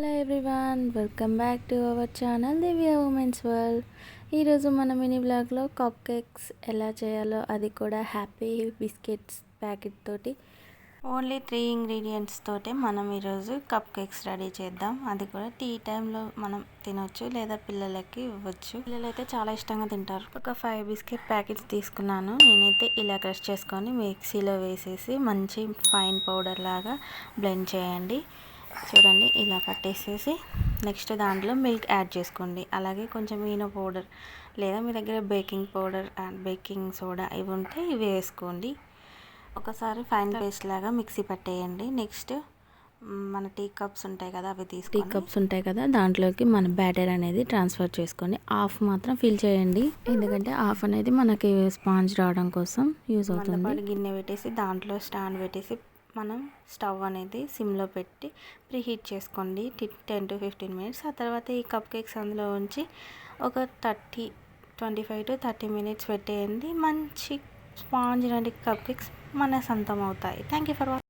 Hello everyone welcome back to our channel Divya women's world ఈరోజు మన mini బ్లాగ్లో cup cakes ఎలా చేయాలో అది కూడా హ్యాపీ బిస్కెట్స్ ప్యాకెట్ తోటి. ఓన్లీ త్రీ ఇంగ్రీడియంట్స్ తోటే మనం ఈరోజు కప్ కేక్స్ రెడీ చేద్దాం. అది కూడా టీ టైంలో మనం తినొచ్చు లేదా పిల్లలకి ఇవ్వచ్చు. పిల్లలు అయితే చాలా ఇష్టంగా తింటారు. ఒక ఫైవ్ బిస్కెట్ ప్యాకెట్స్ తీసుకున్నాను. నేనైతే ఇలా క్రష్ చేసుకొని మిక్సీలో వేసేసి మంచి ఫైన్ పౌడర్ లాగా బ్లెండ్ చేయండి. చూడండి ఇలా పట్టేసేసి నెక్స్ట్ దాంట్లో మిల్క్ యాడ్ చేసుకోండి. అలాగే కొంచెం ఈనో పౌడర్ లేదా మీ దగ్గర baking powder and baking soda ఇవి ఉంటే ఇవి వేసుకోండి. ఒకసారి ఫైన్ పేస్ట్ లాగా మిక్సీ పట్టేయండి. నెక్స్ట్ మన టీ కప్స్ ఉంటాయి కదా అవి తీసుకు టీ కప్స్ ఉంటాయి కదా దాంట్లోకి మన బ్యాటర్ అనేది ట్రాన్స్ఫర్ చేసుకోండి. హాఫ్ మాత్రం ఫిల్ చేయండి. ఎందుకంటే హాఫ్ అనేది మనకి స్పాంజ్ రావడం కోసం యూజ్ అవుతుంది. గిన్నె పెట్టేసి దాంట్లో స్టాండ్ పెట్టేసి మనం స్టవ్ అనేది సిమ్లో పెట్టి ప్రీహీట్ చేసుకోండి టెన్ టు ఫిఫ్టీన్ మినిట్స్. ఆ తర్వాత ఈ కప్ కేక్స్ అందులో ఉంచి ఒక thirty twenty five to thirty minutes పెట్టేయండి. మంచి స్పాంజ్ లాంటి కప్ కేక్స్ మన సొంతం అవుతాయి. Thank you for watching